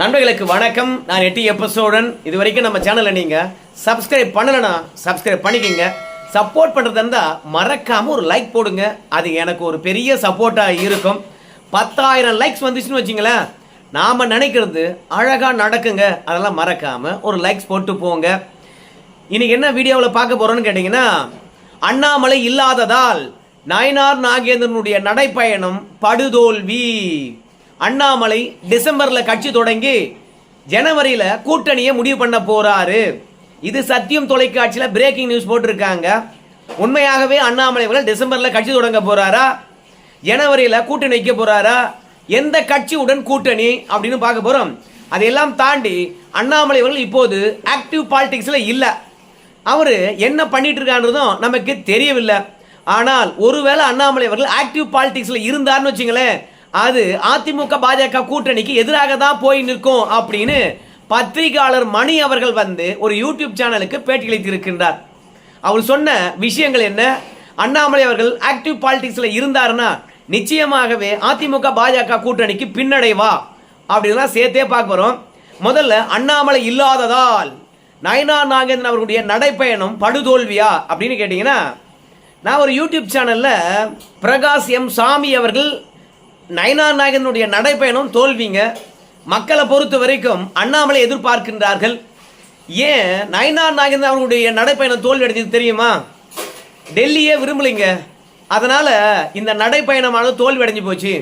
நண்பர்களுக்கு வணக்கம். நான் எட்டி எபிசோடன் இது வரைக்கும் நம்ம சேனலை நீங்க சப்ஸ்கிரைப் பண்ணலனா சப்ஸ்கிரைப் பண்ணிக்கங்க. சப்போர்ட் பண்ணுறதா இருந்தா மறக்காம ஒரு லைக் போடுங்க. அது எனக்கு ஒரு பெரிய சப்போர்ட்டா இருக்கும். பத்தாயிரம் லைக்ஸ் வந்துச்சுன்னு வச்சுங்களேன். நாம் நினைக்கிறது அழகாக நடக்குங்க. அதெல்லாம் மறக்காமல் ஒரு லைக்ஸ் போட்டு போங்க. இன்றைக்கி என்ன வீடியோவில் பார்க்க போகிறோன்னு கேட்டிங்கன்னா அண்ணாமலை இல்லாததால் நயனார் நாகேந்திரனுடைய நடைப்பயணம் படுதோல்வி. அண்ணாமலை டிசம்பர்ல கட்சி தொடங்கி ஜனவரியில கூட்டணியை முடிவு பண்ண போறாரு. இது சத்தியம் தொலைக்காட்சியில பிரேக்கிங் நியூஸ் போட்டிருக்காங்க. உண்மையாகவே அண்ணாமலை அவர்கள் டிசம்பர்ல கட்சி தொடங்க போறாரா? ஜனவரியில கூட்டணி வைக்க போறாரா? எந்த கட்சியுடன் கூட்டணி அப்படின்னு பார்க்க போறோம். அதையெல்லாம் தாண்டி அண்ணாமலை அவர்கள் இப்போது ஆக்டிவ் பாலிடிக்ஸ்ல இல்லை. அவர் என்ன பண்ணிட்டு இருக்கான்றதும் நமக்கு தெரியவில்லை. ஆனால் ஒருவேளை அண்ணாமலை அவர்கள் ஆக்டிவ் பாலிடிக்ஸ்ல இருந்தார்னு வச்சுங்களேன் அது அதிமுக பாஜக கூட்டணிக்கு எதிராக தான் போய் நிற்கும் அப்படின்னு பத்திரிகையாளர் மணி அவர்கள் வந்து ஒரு யூடியூப் சேனலுக்கு பேட்டியளித்திருக்கின்றார் அவர் சொன்ன விஷயங்கள் என்ன? அண்ணாமலை அவர்கள் ஆக்டிவ் பாலிட்டிக்ஸில் இருந்தாருன்னா நிச்சயமாகவே அதிமுக பாஜக கூட்டணிக்கு பின்னடைவா? அப்படின்லாம் சேர்த்தே பார்க்க போறோம். முதல்ல அண்ணாமலை இல்லாததால் நயனா நாகேந்திரன் அவர்களுடைய நடைப்பயணம் படுதோல்வியா? அப்படின்னு கேட்டிங்கன்னா நான் ஒரு யூடியூப் சேனலில் பிரகாஷ் எம் சாமி அவர்கள் நயனா நாயகனுடைய நடைப்பயணம் தோல்விங்க. மக்களை பொறுத்த வரைக்கும் அண்ணாமலை எதிர்பார்க்கின்றார்கள். ஏன் நயனா நாயகன் அவர்களுடைய நடைப்பயணம் தோல்வி அடைஞ்சது தெரியுமா? டெல்லியே விரும்பலைங்க. அதனால் இந்த நடைப்பயணமானது தோல்வி அடைஞ்சு போச்சு.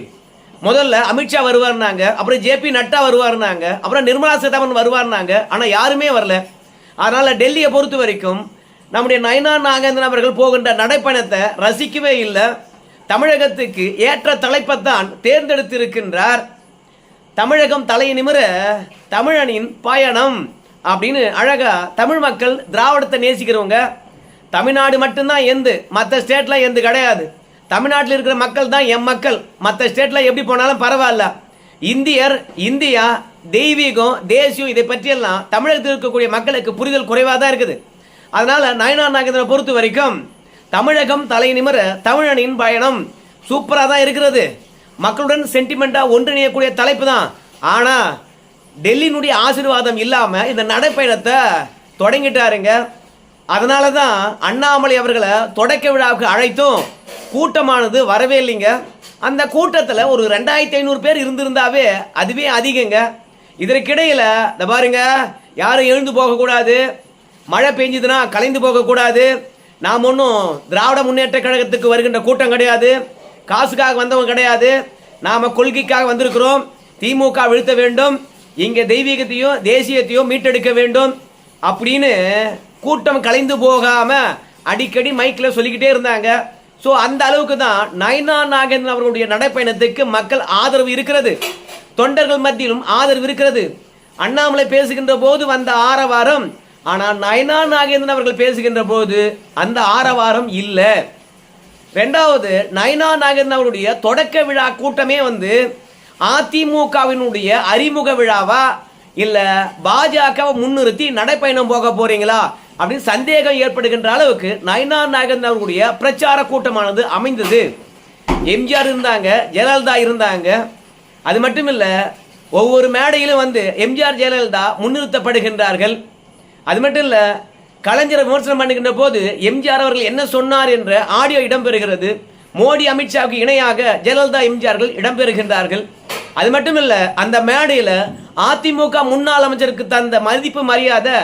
முதல்ல அமித்ஷா வருவார்னாங்க அப்புறம் ஜேபி நட்டா வருவார்னாங்க அப்புறம் நிர்மலா சீதாராமன் வருவார்னாங்க ஆனால் யாருமே வரல. அதனால் டெல்லியை பொறுத்த வரைக்கும் நம்முடைய நயனா நாகேந்திரன் அவர்கள் போகின்ற நடைப்பயணத்தை ரசிக்கவே இல்லை. தமிழகத்துக்கு ஏற்ற தலைப்பைத்தான் தேர்ந்தெடுத்திருக்கின்றார். தமிழகம் தலை நிமிர தமிழனின் பயணம் அப்படின்னு அழகா தமிழ் மக்கள் திராவிடத்தை நேசிக்கிறவங்க. தமிழ்நாடு மட்டும்தான் எந்து மற்ற ஸ்டேட்லாம் எந்து கிடையாது. தமிழ்நாட்டில் இருக்கிற மக்கள் தான் எம் மக்கள். மற்ற ஸ்டேட்ல எப்படி போனாலும் பரவாயில்ல. இந்தியர் இந்தியா தெய்வீகம் தேசியம் இதை பற்றியெல்லாம் தமிழகத்தில் இருக்கக்கூடிய மக்களுக்கு புரிதல் குறைவாக தான் இருக்குது. அதனால நயனார் நாகேந்திரனை பொறுத்த வரைக்கும் தமிழகம் தலை நிமிர தமிழனின் பயணம் சூப்பராக தான் இருக்கிறது. மக்களுடன் சென்டிமெண்ட்டாக ஒன்றிணையக்கூடிய தலைப்பு தான். ஆனால் டெல்லியினுடைய ஆசீர்வாதம் இல்லாமல் இந்த நடைப்பயணத்தை தொடங்கிட்டாருங்க. அதனால தான் அண்ணாமலை அவர்களை தொடக்க விழாவுக்கு அழைத்தும் கூட்டமானது வரவே இல்லைங்க. அந்த கூட்டத்தில் ஒரு ரெண்டாயிரத்தி ஐநூறு பேர் இருந்திருந்தாவே அதுவே அதிகங்க. இதற்கிடையில் இந்த பாருங்க யாரும் எழுந்து போகக்கூடாது. மழை பெஞ்சதுன்னா கலைந்து போகக்கூடாது. நாம் ஒன்றும் திராவிட முன்னேற்ற கழகத்துக்கு வருகின்ற கூட்டம் கிடையாது. காசுக்காக வந்தவங்க கிடையாது. நாம் கொள்கைக்காக வந்திருக்கிறோம். திமுக வீழ்த்த வேண்டும். இங்கே தெய்வீகத்தையும் தேசியத்தையும் மீட்டெடுக்க வேண்டும். அப்படின்னு கூட்டம் கலைந்து போகாமல் அடிக்கடி மைக்கில் சொல்லிக்கிட்டே இருந்தாங்க. ஸோ அந்த அளவுக்கு தான் நயனா நாகேந்திரன் அவர்களுடைய நடைப்பயணத்துக்கு மக்கள் ஆதரவு இருக்கிறது. தொண்டர்கள் மத்தியிலும் ஆதரவு இருக்கிறது. அண்ணாமலை பேசுகின்ற போது வந்த ஆரவாரம் ஆனால் நயனா நாகேந்திரன் அவர்கள் பேசுகின்ற போது அந்த ஆரவாரம் இல்லை. ரெண்டாவது நயனா நாகேந்திரன் அவருடைய தொடக்க விழா கூட்டமே வந்து அதிமுகவினுடைய அறிமுக விழாவா? இல்லை பாஜகவை முன்னிறுத்தி நடைப்பயணம் போக போறீங்களா? அப்படின்னு சந்தேகம் ஏற்படுகின்ற அளவுக்கு நயனா நாகேந்திரன் அவர்களுடைய பிரச்சார கூட்டமானது அமைந்தது. எம்ஜிஆர் இருந்தாங்க ஜெயலலிதா இருந்தாங்க. அது மட்டும் இல்லை ஒவ்வொரு மேடையிலும் வந்து எம்ஜிஆர் ஜெயலலிதா முன்னிறுத்தப்படுகின்றார்கள். அது மட்டும் இல்லை கலைஞரை விமர்சனம் பண்ணுகின்ற போது எம்ஜிஆர் அவர்கள் என்ன சொன்னார் என்ற ஆடியோ இடம்பெறுகிறது. மோடி அமித்ஷாவுக்கு இணையாக ஜெயலலிதா எம்ஜிஆர்கள் இடம்பெறுகின்றார்கள். அது மட்டும் இல்லை அந்த மேடையில் அதிமுக முன்னாள் அமைச்சருக்கு தந்த மதிப்பு மரியாதை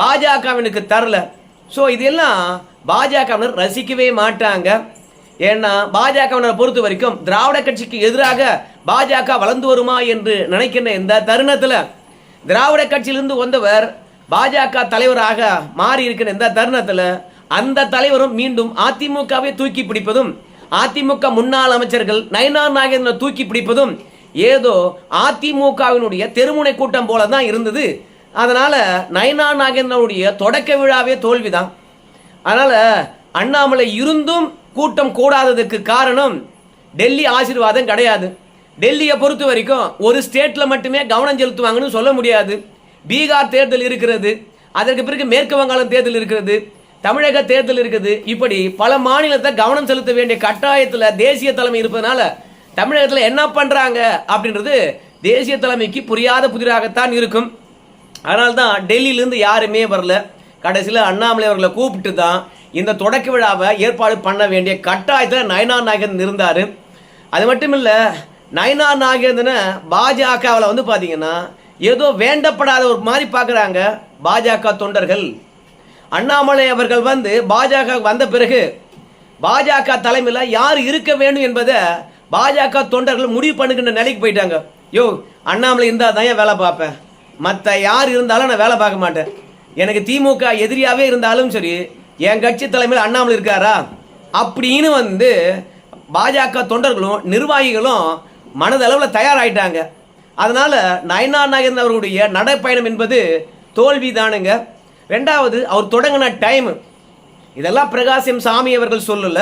பாஜகவினுக்கு தரல. ஸோ இதெல்லாம் பாஜகவினர் ரசிக்கவே மாட்டாங்க. ஏன்னா பாஜகவினரை பொறுத்த வரைக்கும் திராவிட கட்சிக்கு எதிராக பாஜக வளர்ந்து வருமா என்று நினைக்கின்ற இந்த தருணத்தில் திராவிட கட்சியிலிருந்து வந்தவர் பாஜக தலைவராக மாறி இருக்கிற இந்த தருணத்தில் அந்த தலைவரும் மீண்டும் அதிமுகவை தூக்கி பிடிப்பதும் அதிமுக முன்னாள் அமைச்சர்கள் நயனார் நாகேந்திரன் தூக்கி பிடிப்பதும் ஏதோ அதிமுகவினுடைய தெருமுனை கூட்டம் போல தான் இருந்தது. அதனால் நயனா நாகேந்திரனுடைய தொடக்க விழாவே தோல்விதான். அதனால் அண்ணாமலை இருந்தும் கூட்டம் கூடாததுக்கு காரணம் டெல்லி ஆசீர்வாதம் கிடையாது. டெல்லியை பொறுத்த வரைக்கும் ஒரு ஸ்டேட்டில் மட்டுமே கவனம் செலுத்துவாங்கன்னு சொல்ல முடியாது. பீகார் தேர்தல் இருக்கிறது. அதற்கு பிறகு மேற்கு வங்காளம் தேர்தல் இருக்கிறது. தமிழக தேர்தல் இருக்குது. இப்படி பல மாநிலத்தை கவனம் செலுத்த வேண்டிய கட்டாயத்தில் தேசிய தலைமை இருப்பதனால தமிழகத்தில் என்ன பண்ணுறாங்க அப்படின்றது தேசிய தலைமைக்கு புரியாத புதிராகத்தான் இருக்கும். அதனால்தான் டெல்லியிலேருந்து யாருமே வரல. கடைசியில் அண்ணாமலை அவர்களை கூப்பிட்டு தான் இந்த தொடக்க விழாவை ஏற்பாடு பண்ண வேண்டிய கட்டாயத்தில் நயனா நாகேந்திரன் இருந்தார். அது மட்டும் இல்லை நயனா நாகேந்திரனை பாஜகவில் வந்து பார்த்தீங்கன்னா ஏதோ வேண்டப்படாத ஒரு மாதிரி பார்க்குறாங்க பாஜக தொண்டர்கள். அண்ணாமலை அவர்கள் வந்து பாஜக வந்த பிறகு பாஜக தலைமையில் யார் இருக்க வேண்டும் என்பதை பாஜக தொண்டர்கள் முடிவு பண்ணுகின்ற நிலைக்கு போயிட்டாங்க. யோ அண்ணாமலை இருந்தால் தான் ஏன் வேலை பார்ப்பேன்? மற்ற யார் இருந்தாலும் நான் வேலை பார்க்க மாட்டேன். எனக்கு திமுக எதிரியாகவே இருந்தாலும் சரி என் கட்சி தலைமையில் அண்ணாமலை இருக்காரா? அப்படின்னு வந்து பாஜக தொண்டர்களும் நிர்வாகிகளும் மனதளவில் தயாராகிட்டாங்க அதனால் நயனா நாகேந்திரன் அவர்களுடைய நடைப்பயணம் என்பது தோல்வி தானுங்க ரெண்டாவது அவர் தொடங்கின டைம் இதெல்லாம் பிரகாசியம் சாமி அவர்கள் சொல்லல.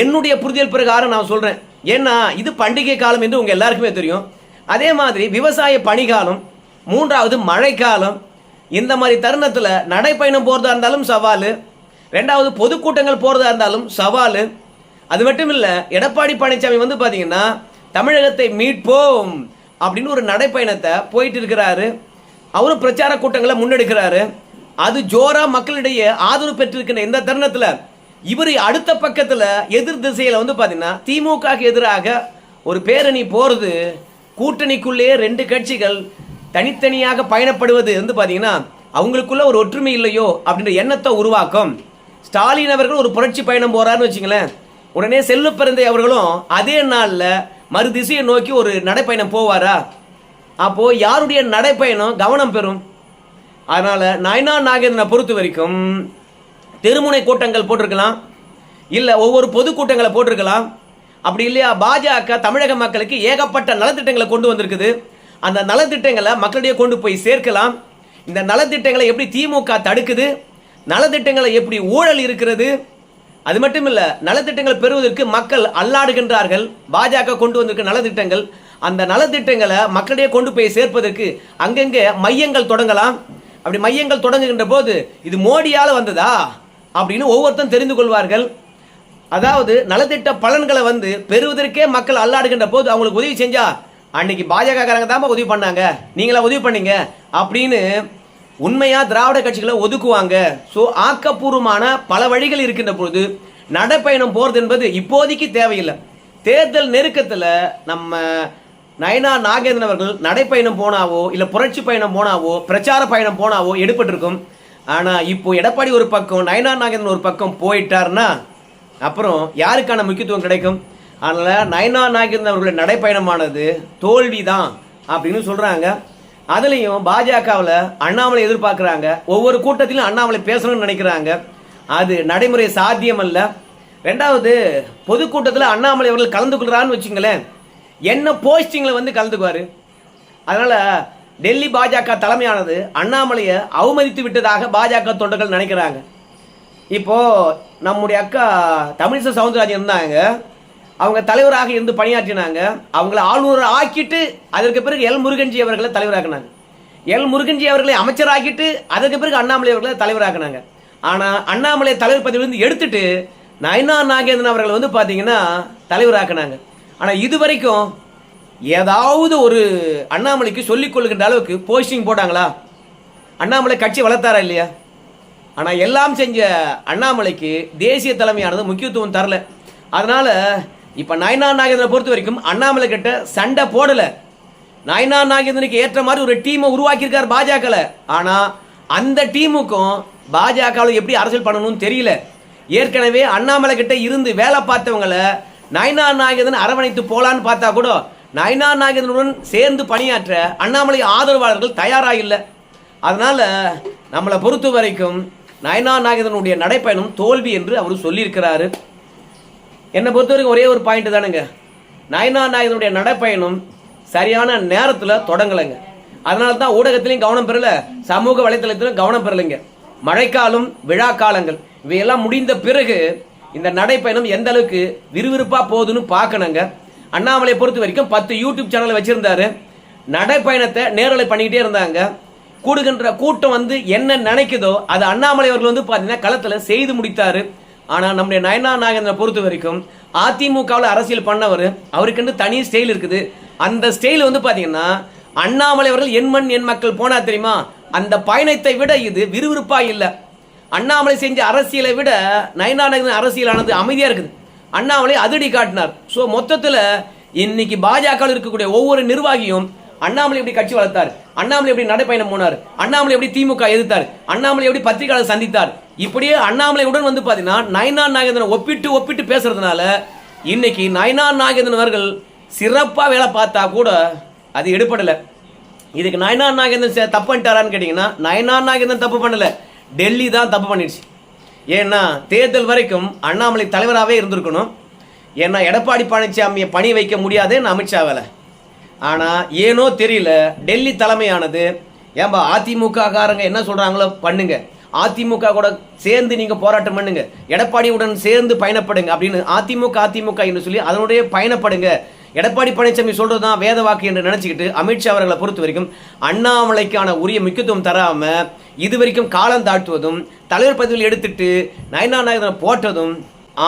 என்னுடைய புரிதல் பிரகாரம் நான் சொல்கிறேன் ஏன்னா இது பண்டிகை காலம் என்று உங்கள் எல்லாருக்குமே தெரியும். அதே மாதிரி விவசாய பணிகாலம் மூன்றாவது மழைக்காலம். இந்த மாதிரி தருணத்தில் நடைப்பயணம் போகிறதா இருந்தாலும் சவால். ரெண்டாவது பொதுக்கூட்டங்கள் போகிறதா இருந்தாலும் சவால். அது மட்டும் இல்லை எடப்பாடி பழனிசாமி வந்து பார்த்தீங்கன்னா தமிழகத்தை மீட்போம். அப்படின்னு ஒரு நடைப்பயணத்தை போயிட்டு இருக்கிறாரு. அவரும் பிரச்சார கூட்டங்களை முன்னெடுக்கிறாரு. அது ஜோரா மக்களிடையே ஆதரவு பெற்றிருக்கிற இந்த தருணத்தில் இவர் அடுத்த பக்கத்தில் எதிர் திசையில் வந்து பார்த்தீங்கன்னா திமுக எதிராக ஒரு பேரணி போகிறது கூட்டணிக்குள்ளேயே ரெண்டு கட்சிகள் தனித்தனியாக பயணப்படுவது வந்து பார்த்தீங்கன்னா அவங்களுக்குள்ள ஒரு ஒற்றுமை இல்லையோ அப்படின்ற எண்ணத்தை உருவாக்கும். ஸ்டாலின் அவர்கள் ஒரு புரட்சி பயணம் போகிறாருன்னு வச்சுங்களேன் உடனே செல்லு பிறந்தை அவர்களும் அதே நாளில் மறுதிசையை நோக்கி ஒரு நடைப்பயணம் போவாரா? அப்போ யாருடைய நடைப்பயணம் கவனம் பெறும்? அதனால நயனா நாகேந்திரனை பொறுத்த வரைக்கும் தெருமுனை கூட்டங்கள் போட்டிருக்கலாம். இல்லை ஒவ்வொரு பொதுக்கூட்டங்களை போட்டிருக்கலாம். அப்படி இல்லையா பாஜக தமிழக மக்களுக்கு ஏகப்பட்ட நலத்திட்டங்களை கொண்டு வந்திருக்குது. அந்த நலத்திட்டங்களை மக்களிடையே கொண்டு போய் சேர்க்கலாம். இந்த நலத்திட்டங்களை எப்படி திமுக தடுக்குது? நலத்திட்டங்களை எப்படி ஊழல் இருக்கிறது? அது மட்டும் இல்ல நலத்திட்டங்கள் பெறுவதற்கு மக்கள் அல்லாடுகின்றார்கள். பாஜக கொண்டு வந்திருக்க நலத்திட்டங்கள் அந்த நலத்திட்டங்களை மக்களிடையே கொண்டு போய் சேர்ப்பதற்கு அங்கங்கே மையங்கள் தொடங்கலாம். அப்படி மையங்கள் தொடங்குகின்ற போது இது மோடியால் வந்ததா? அப்படின்னு ஒவ்வொருத்தரும் தெரிந்து கொள்வார்கள். அதாவது நலத்திட்ட பலன்களை வந்து பெறுவதற்கே மக்கள் அல்லாடுகின்ற போது அவங்களுக்கு உதவி செஞ்சா அன்னைக்கு பாஜக காரங்க தான் உதவி பண்ணாங்க. நீங்களா உதவி பண்ணீங்க. அப்படின்னு உண்மையா திராவிட கட்சிகளை ஒதுக்குவாங்க. ஸோ ஆக்கப்பூர்வமான பல வழிகள் இருக்கின்ற பொழுது நடைப்பயணம் போகிறது என்பது இப்போதைக்கு தேவையில்லை. தேர்தல் நெருக்கத்தில் நம்ம நயனா நாகேந்திரன் அவர்கள் நடைப்பயணம் போனாவோ இல்லை புரட்சி பயணம் போனாவோ பிரச்சார பயணம் போனாவோ எடுப்பட்டிருக்கும் ஆனால் இப்போ எடப்பாடி ஒரு பக்கம் நயனா நாகேந்திரன் ஒரு பக்கம் போயிட்டார்னா அப்புறம் யாருக்கான முக்கியத்துவம் கிடைக்கும்? அதனால் நயனா நாகேந்திரன் அவர்களுடைய நடைப்பயணமானது தோல்வி தான் அப்படின்னு சொல்கிறாங்க அதுலேயும் பாஜகவில் அண்ணாமலை எதிர்பார்க்குறாங்க. ஒவ்வொரு கூட்டத்திலும் அண்ணாமலை பேசணும்னு நினைக்கிறாங்க. அது நடைமுறை சாத்தியம் அல்ல ரெண்டாவது பொதுக்கூட்டத்தில் அண்ணாமலை அவர்கள் கலந்து கொள்கிறான்னு வச்சுங்களேன். என்ன போஸ்டிங்கில் வந்து கலந்துக்குவார்? அதனால் டெல்லி பாஜக தலைமையானது அண்ணாமலையை அவமதித்து விட்டதாக பாஜக தொண்டர்கள் நினைக்கிறாங்க. இப்போ நம்முடைய அக்கா தமிழிசை சவுந்தரராஜன் இருந்தாங்க. அவங்க தலைவராக இருந்து பணியாற்றினாங்க. அவங்கள ஆளுநர் ஆக்கிட்டு அதற்கு பிறகு எல். முருகன்ஜி அவர்களை தலைவராக்கினாங்க. எல். முருகன்ஜி அவர்களை அமைச்சராக்கிட்டு அதற்கு பிறகு அண்ணாமலை அவர்களை தலைவராக்கினாங்க. ஆனால் அண்ணாமலை தலைவர் பதவியிலிருந்து எடுத்துட்டு நயனா நாகேந்திரன் அவர்கள் வந்து பார்த்தீங்கன்னா தலைவராக்கினாங்க. ஆனால் இது வரைக்கும் ஏதாவது ஒரு அண்ணாமலைக்கு சொல்லிக் கொள்கின்ற அளவுக்கு போஸ்டிங் போட்டாங்களா? அண்ணாமலை கட்சி வளர்த்தாரா இல்லையா? ஆனால் எல்லாம் செஞ்ச அண்ணாமலைக்கு தேசிய தலைமையானது முக்கியத்துவம் தரல. அதனால் இப்போ நயனா நாகேந்திரனை பொறுத்த வரைக்கும் அண்ணாமலை கிட்ட சண்டை போடலை. நயனா நாகேந்திரனுக்கு ஏற்ற மாதிரி ஒரு டீமை உருவாக்கியிருக்கார் பாஜகவில் ஆனால் அந்த டீமுக்கும் பாஜகவில் எப்படி அரசியல் பண்ணணும்னு தெரியல. ஏற்கனவே அண்ணாமலை கிட்ட இருந்து வேலை பார்த்தவங்கள நயனா நாகேந்திரன் அரவணைத்து போகலான்னு பார்த்தா கூட நயனா நாகேந்திரனுடன் சேர்ந்து பணியாற்ற அண்ணாமலை ஆதரவாளர்கள் தயாராக இல்லை அதனால் நம்மளை பொறுத்த வரைக்கும் நயனா நாகேந்திரனுடைய நடைப்பயணம் தோல்வி என்று அவர் சொல்லியிருக்கிறாரு. என்னை பொறுத்த வரைக்கும் ஒரே ஒரு பாயிண்ட் தானுங்க. நயனா நாயகனுடைய நடைப்பயணம் சரியான நேரத்தில் தொடங்கலைங்க. அதனால தான் ஊடகத்திலையும் கவனம் பெறல சமூக வலைத்தளத்திலும் கவனம் பெறலைங்க. மழைக்காலம் விழா காலங்கள் இவையெல்லாம் முடிந்த பிறகு இந்த நடைப்பயணம் எந்த அளவுக்கு விறுவிறுப்பாக போகுதுன்னு பார்க்கணுங்க. அண்ணாமலையை பொறுத்த வரைக்கும் பத்து யூடியூப் சேனலை வச்சுருந்தாரு. நடைப்பயணத்தை நேரலை பண்ணிக்கிட்டே இருந்தாங்க. கூடுகின்ற கூட்டம் வந்து என்ன நினைக்குதோ அது அண்ணாமலை அவர்கள் வந்து பார்த்தீங்கன்னா களத்தில் செய்து முடித்தாரு. ஆனால் நம்முடைய நயனா நாகேந்திரனை பொறுத்த வரைக்கும் அதிமுகவில் அரசியல் பண்ணவர் அவருக்குன்னு தனி ஸ்டைல் இருக்குது. அந்த ஸ்டைல் வந்து பார்த்தீங்கன்னா அண்ணாமலை அவர்கள் என் மண் என் மக்கள் போனா தெரியுமா? அந்த பயணத்தை விட இது விறுவிறுப்பா இல்லை. அண்ணாமலை செஞ்ச அரசியலை விட நயனா நாகேந்திரன் அரசியலானது அமைதியாக இருக்குது. அண்ணாமலை அதிரடி காட்டினார். ஸோ மொத்தத்தில் இன்னைக்கு பாஜகவில் இருக்கக்கூடிய ஒவ்வொரு நிர்வாகியும் அண்ணாமலை எப்படி கட்சி வளர்த்தார்? அண்ணாமலை எப்படி நடைப்பயணம் போனார்? அண்ணாமலை எப்படி திமுக எதிர்த்தார்? அண்ணாமலை எப்படி பத்திரிகையாளர் சந்தித்தார்? இப்படியே அண்ணாமலையுடன் வந்து பார்த்தீங்கன்னா நயனா நாகேந்திரன் ஒப்பிட்டு ஒப்பிட்டு பேசுறதுனால இன்னைக்கு நயனா நாகேந்திரன் அவர்கள் சிறப்பாக வேலை பார்த்தா கூட அது எடுபடலை. இதுக்கு நயனா நாகேந்திரன் தப்பு பண்ணிட்டாரான்னு கேட்டிங்கன்னா நயனா நாகேந்திரன் தப்பு பண்ணலை. டெல்லி தான் தப்பு பண்ணிடுச்சு. ஏன்னா தேர்தல் வரைக்கும் அண்ணாமலை தலைவராகவே இருந்திருக்கணும். ஏன்னா எடப்பாடி பழனிசாமியை பணி வைக்க முடியாதுன்னு அமித்ஷா வேலை. ஆனால் ஏனோ தெரியல டெல்லி தலைமையானது ஏன்பா அதிமுக காரங்க என்ன சொல்கிறாங்களோ பண்ணுங்க. அதிமுக கூட சேர்ந்து நீங்கள் போராட்டம் பண்ணுங்க. எடப்பாடியுடன் சேர்ந்து பயணப்படுங்க அப்படின்னு அதிமுக அதிமுக என்று சொல்லி அதனுடைய பயணப்படுங்க. எடப்பாடி பழனிசாமி சொல்றது தான் வேத வாக்கு என்று நினைச்சுக்கிட்டு அமித்ஷா அவர்களை பொறுத்த வரைக்கும் அண்ணாமலைக்கான உரிய முக்கியத்துவம் தராம இது வரைக்கும் காலம் தாழ்த்துவதும் தலைவர் பதவியில் எடுத்துட்டு நயனா நாயகனை போட்டதும்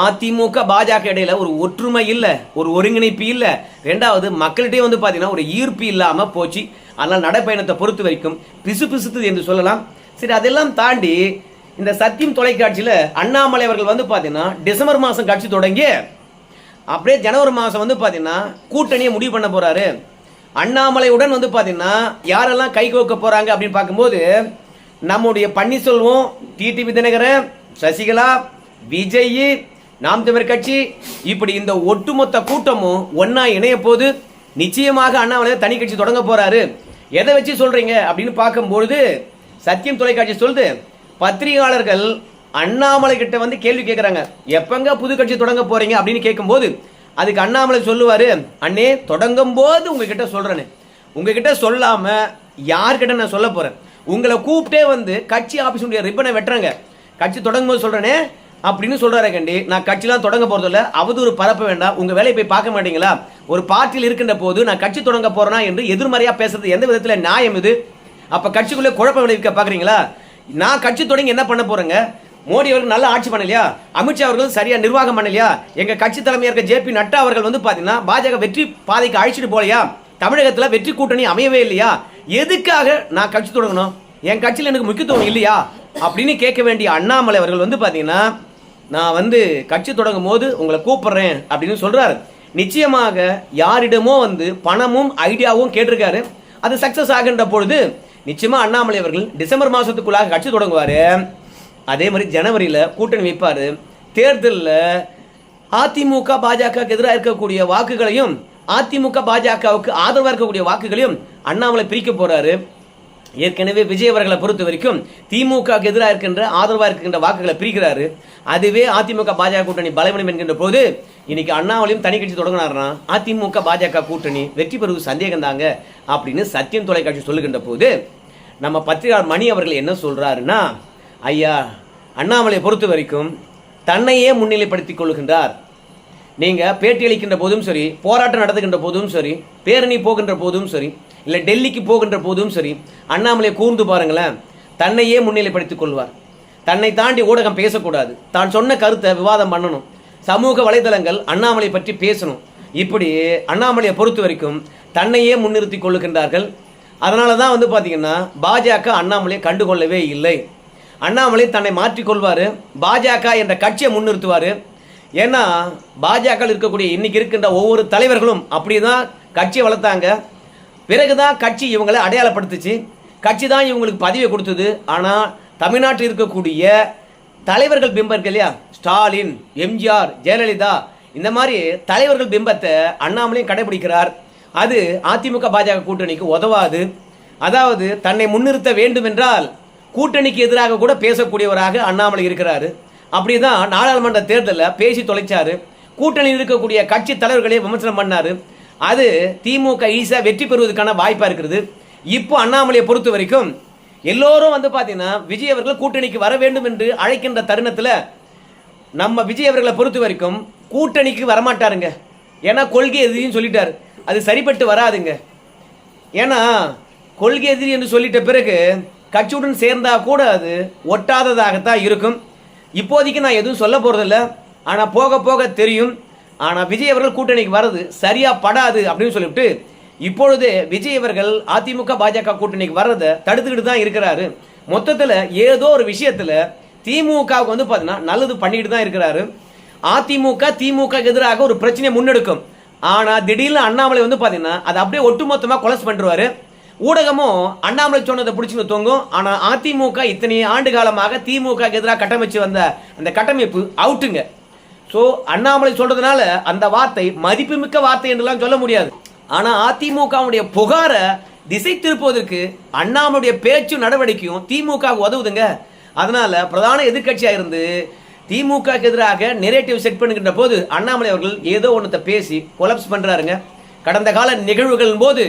அதிமுக பாஜக இடையில ஒரு ஒற்றுமை இல்லை ஒரு ஒருங்கிணைப்பு இல்லை. ரெண்டாவது மக்களிடையே வந்து பார்த்தீங்கன்னா ஒரு ஈர்ப்பு இல்லாமல் போச்சு. அதனால் நடைப்பயணத்தை பொறுத்து வரைக்கும் பிசு பிசுத்தது என்று சொல்லலாம். சரி அதெல்லாம் தாண்டி இந்த சத்தியம் தொலைக்காட்சியில் அண்ணாமலை அவர்கள் வந்து பார்த்தீங்கன்னா டிசம்பர் மாதம் கட்சி தொடங்கி அப்படியே ஜனவரி மாதம் வந்து பார்த்தீங்கன்னா கூட்டணியை முடிவு பண்ண போறாரு. அண்ணாமலையுடன் வந்து பார்த்தீங்கன்னா யாரெல்லாம் கை கோக்க போறாங்க அப்படின்னு பார்க்கும்போது நம்முடைய பன்னீர்செல்வம் டிடிவி தினகரன் சசிகலா விஜய் நாம் தமிழர் கட்சி இப்படி இந்த ஒட்டுமொத்த கூட்டமும் ஒன்னா இணைய போது நிச்சயமாக அண்ணாமலை தனி கட்சி தொடங்க போறாரு. எதை வச்சு சொல்றீங்க? அப்படின்னு பார்க்கும்பொழுது சத்தியம் தொலைக்காட்சி சொல்லுது பத்திரிகையாளர்கள் அண்ணாமலை கிட்ட வந்து கேள்வி கேட்குறாங்க எப்பங்க புது கட்சி தொடங்க போறீங்க? அப்படின்னு கேட்கும்போது அதுக்கு அண்ணாமலை சொல்லுவாரு அண்ணே தொடங்கும் போது உங்ககிட்ட சொல்றேன்னு உங்ககிட்ட சொல்லாம யார்கிட்ட நான் சொல்ல போறேன்? உங்களை கூப்பிட்டே வந்து கட்சி ஆபீஸுடைய ரிப்பனை வெட்டுறாங்க. கட்சி தொடங்கும் போது சொல்றேனே அப்படின்னு சொல்கிறாரே கண்டி. நான் கட்சிலாம் தொடங்க போறதில்ல. அவதூறு பரப்ப வேண்டாம். உங்கள் வேலையை போய் பார்க்க மாட்டீங்களா? ஒரு பார்ட்டியில் இருக்கின்ற போது நான் கட்சி தொடங்க போறேனா என்று எதிர்மறையாக பேசுறது எந்த விதத்தில் நியாயம் இது? அப்போ கட்சிக்குள்ளே குழப்பம் விளைவிக்க பார்க்குறீங்களா நான் கட்சி தொடங்கி என்ன பண்ண போகிறேங்க மோடி அவர்கள் நல்லா ஆட்சி பண்ணலையா? அமித்ஷா அவர்கள் சரியாக நிர்வாகம் பண்ணலையா? எங்கள் கட்சி தலைமையாக இருக்க ஜே பி நட்டா அவர்கள் வந்து பார்த்தீங்கன்னா பாஜக வெற்றி பாதைக்கு அழைச்சிட்டு போலையா தமிழகத்தில் வெற்றி கூட்டணி அமையவே இல்லையா? எதுக்காக நான் கட்சி தொடங்கணும்? என் கட்சியில் எனக்கு முக்கியத்துவம் இல்லையா? அப்படின்னு கேட்க வேண்டிய அண்ணாமலை அவர்கள் வந்து பார்த்தீங்கன்னா நான் வந்து கட்சி தொடங்கும் போது உங்களை கூப்பிடுறேன் அப்படின்னு சொல்கிறாரு நிச்சயமாக யாரிடமோ வந்து பணமும் ஐடியாவும் கேட்டிருக்காரு. அது சக்ஸஸ் ஆகின்ற பொழுது நிச்சயமாக அண்ணாமலை அவர்கள் டிசம்பர் மாதத்துக்குள்ளாக கட்சி தொடங்குவார். அதே மாதிரி ஜனவரியில் கூட்டணி வைப்பார். தேர்தலில் அதிமுக பாஜகவுக்கு எதிராக இருக்கக்கூடிய வாக்குகளையும் அதிமுக பாஜகவுக்கு ஆதரவாக இருக்கக்கூடிய வாக்குகளையும் அண்ணாமலை பிரிக்க போகிறாரு ஏற்கனவே விஜய் அவர்களை பொறுத்த வரைக்கும் திமுக எதிராக இருக்கின்ற ஆதரவாக இருக்கின்ற வாக்குகளை பிரிக்கிறாரு. அதுவே அதிமுக பாஜக கூட்டணி பலவீனம் என்கின்ற போது இன்னைக்கு அண்ணாமலையும் தனி கட்சி தொடங்கினார்னா அதிமுக பாஜக கூட்டணி வெற்றி பெறுவது சந்தேகம் தாங்க அப்படின்னு சத்தியம் தொலைக்காட்சி சொல்லுகின்ற போது நம்ம பத்திரிகையாளர் மணி அவர்கள் என்ன சொல்றாருன்னா ஐயா அண்ணாமலையை பொறுத்த வரைக்கும் தன்னையே முன்னிலைப்படுத்திக் கொள்கின்றார் நீங்கள் பேட்டியளிக்கின்ற போதும் சரி போராட்டம் நடத்துகின்ற போதும் சரி பேரணி போகின்ற போதும் சரி இல்லை டெல்லிக்கு போகின்ற போதும் சரி அண்ணாமலையை கூர்ந்து பாருங்களேன். தன்னையே முன்னிலைப்படுத்திக் கொள்வார். தன்னை தாண்டி ஊடகம் பேசக்கூடாது. தான் சொன்ன கருத்தை விவாதம் பண்ணணும். சமூக வலைதளங்கள் அண்ணாமலை பற்றி பேசணும். இப்படி அண்ணாமலையை பொறுத்த வரைக்கும் தன்னையே முன்னிறுத்திக் கொள்ளுகின்றார்கள். அதனால தான் வந்து பார்த்தீங்கன்னா பாஜக அண்ணாமலையை கண்டுகொள்ளவே இல்லை. அண்ணாமலை தன்னை மாற்றிக்கொள்வார் பாஜக என்ற கட்சியை முன்னிறுத்துவார். ஏன்னா பாஜக இருக்கக்கூடிய இன்னைக்கு இருக்கின்ற ஒவ்வொரு தலைவர்களும் அப்படி தான் கட்சியை வளர்த்தாங்க. பிறகு தான் கட்சி இவங்களை அடையாளப்படுத்துச்சு. கட்சி தான் இவங்களுக்கு பதவியை கொடுத்தது. ஆனால் தமிழ்நாட்டில் இருக்கக்கூடிய தலைவர்கள் பிம்பம் இருக்கு இல்லையா? ஸ்டாலின் எம்ஜிஆர் ஜெயலலிதா இந்த மாதிரி தலைவர்கள் பிம்பத்தை அண்ணாமலையும் கடைபிடிக்கிறார். அது அதிமுக பாஜக கூட்டணிக்கு உதவாது. அதாவது தன்னை முன்னிறுத்த வேண்டும் என்றால் கூட்டணிக்கு எதிராக கூட பேசக்கூடியவராக அண்ணாமலை இருக்கிறாரு. அப்படி தான் நாடாளுமன்ற தேர்தலில் பேசி தொலைச்சார். கூட்டணியில் இருக்கக்கூடிய கட்சி தலைவர்களே விமர்சனம் பண்ணாரு. அது திமுக ஈஸியாக வெற்றி பெறுவதற்கான வாய்ப்பாக இருக்கிறது. இப்போ அண்ணாமலையை பொறுத்த வரைக்கும் எல்லோரும் வந்து பார்த்தீங்கன்னா விஜய் அவர்கள் கூட்டணிக்கு வர வேண்டும் என்று அழைக்கின்ற தருணத்தில் நம்ம விஜய் அவர்களை பொறுத்த வரைக்கும் கூட்டணிக்கு வரமாட்டாருங்க. ஏன்னா கொள்கை எதிரின்னு சொல்லிட்டார். அது சரிப்பட்டு வராதுங்க. ஏன்னா கொள்கை எதிரி என்று சொல்லிட்ட பிறகு கட்சியுடன் சேர்ந்தா கூட அது ஒட்டாததாகத்தான் இருக்கும். இப்போதைக்கு நான் எதுவும் சொல்ல போகிறதில்ல ஆனால் போக போக தெரியும். ஆனால் விஜய் அவர்கள் கூட்டணிக்கு வர்றது சரியாக படாது அப்படின்னு சொல்லிவிட்டு இப்பொழுது விஜய் அவர்கள் அதிமுக பாஜக கூட்டணிக்கு வர்றதை தடுத்துக்கிட்டு தான் இருக்கிறாரு. மொத்தத்தில் ஏதோ ஒரு விஷயத்தில் திமுகவுக்கு வந்து பார்த்தீங்கன்னா நல்லது பண்ணிட்டு தான் இருக்கிறாரு. அதிமுக திமுக எதிராக ஒரு பிரச்சனையை முன்னெடுக்கும். ஆனால் திடீர்னு அண்ணாமலை வந்து பார்த்தீங்கன்னா அதை அப்படியே ஒட்டுமொத்தமாக கொலஸ் பண்ணுறாரு ஊடகமும் அண்ணாமலை சொன்னதை பிடிச்சின்னு தொங்கும். ஆனால் அதிமுக இத்தனை ஆண்டு காலமாக திமுக எதிராக கட்டமைச்சு வந்த அந்த கட்டமைப்பு அவுட்டுங்க. ஸோ அண்ணாமலை சொல்றதுனால அந்த வார்த்தை மதிப்புமிக்க வார்த்தை என்றெல்லாம் சொல்ல முடியாது. ஆனால் அதிமுகவுடைய புகாரை திசை திருப்புவதற்கு அண்ணாமலுடைய பேச்சு நடவடிக்கையும் திமுக உதவுதுங்க. அதனால பிரதான எதிர்கட்சியாக இருந்து திமுக எதிராக நெரேட்டிவ் செட் பண்ணுகின்ற போது அண்ணாமலை அவர்கள் ஏதோ ஒன்றத்தை பேசி கொலப்ஸ் பண்ணுறாருங்க கடந்த கால நிகழ்வுகளின் போது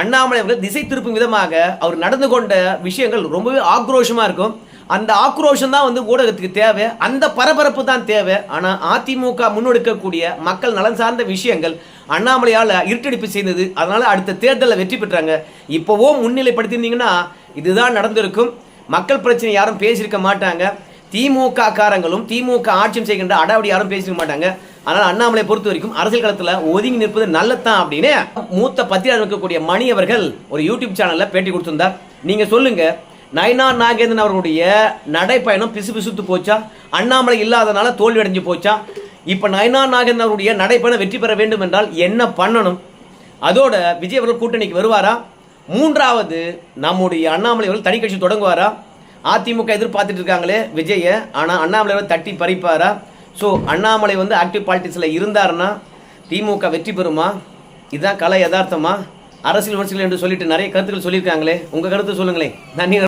அண்ணாமலை அவர்கள் திசை திருப்பும் விதமாக அவர் நடந்து கொண்ட விஷயங்கள் ரொம்பவே ஆக்ரோஷமாக இருக்கும். அந்த ஆக்ரோஷம் தான் வந்து ஊடகத்துக்கு தேவை. அந்த பரபரப்பு தான் தேவை. ஆனால் அதிமுக முன்னெடுக்கக்கூடிய மக்கள் நலன் சார்ந்த விஷயங்கள் அண்ணாமலையால் இருட்டடிப்பு செய்தது. அதனால் அடுத்த தேர்தலில் வெற்றி பெற்றாங்க. இப்போவோ முன்னிலைப்படுத்தியிருந்தீங்கன்னா இதுதான் நடந்திருக்கும். மக்கள் பிரச்சனை யாரும் பேசியிருக்க மாட்டாங்க. திமுக காரங்களும் திமுக ஆட்சியம் செய்கின்ற அடாவடி யாரும் பேசிக்க மாட்டாங்க. ஆனால் அண்ணாமலை பொறுத்த வரைக்கும் அரசியல் களத்தில் ஒதுங்கி நிற்பது நல்லதான் அப்படின்னு மூத்த பத்திரிகையாளர் இருக்கக்கூடிய மணி அவர்கள் ஒரு யூடியூப் சேனலில் பேட்டி கொடுத்திருந்தார். நீங்கள் சொல்லுங்கள் நயனா நாகேந்திரன் அவர்களுடைய நடைப்பயணம் பிசு பிசுத்து போச்சா? அண்ணாமலை இல்லாதனால தோல்வி அடைஞ்சு போச்சா? இப்போ நயனா நாகேந்திரன் அவருடைய நடைப்பயணம் வெற்றி பெற வேண்டும் என்றால் என்ன பண்ணணும்? அதோட விஜய் அவர்கள் கூட்டணிக்கு வருவாரா? மூன்றாவது நம்முடைய அண்ணாமலை அவர்கள் தனி கட்சி தொடங்குவாரா? அதிமுக எதிர்பார்த்துட்டு இருக்காங்களே விஜயை ஆனால் அண்ணாமலை அவர்கள் தட்டி பறிப்பாரா? ஸோ அண்ணாமலை வந்து ஆக்டிவ் பாலிட்டிக்ஸில் இருந்தாருன்னா திமுக வெற்றி பெறுமா? இதுதான் கலை யதார்த்தமா? அரசியல் விமர்சனம் என்று சொல்லிட்டு நிறைய கருத்துக்கள் சொல்லியிருக்காங்களே. உங்கள் கருத்து சொல்லுங்களேன். நன்றி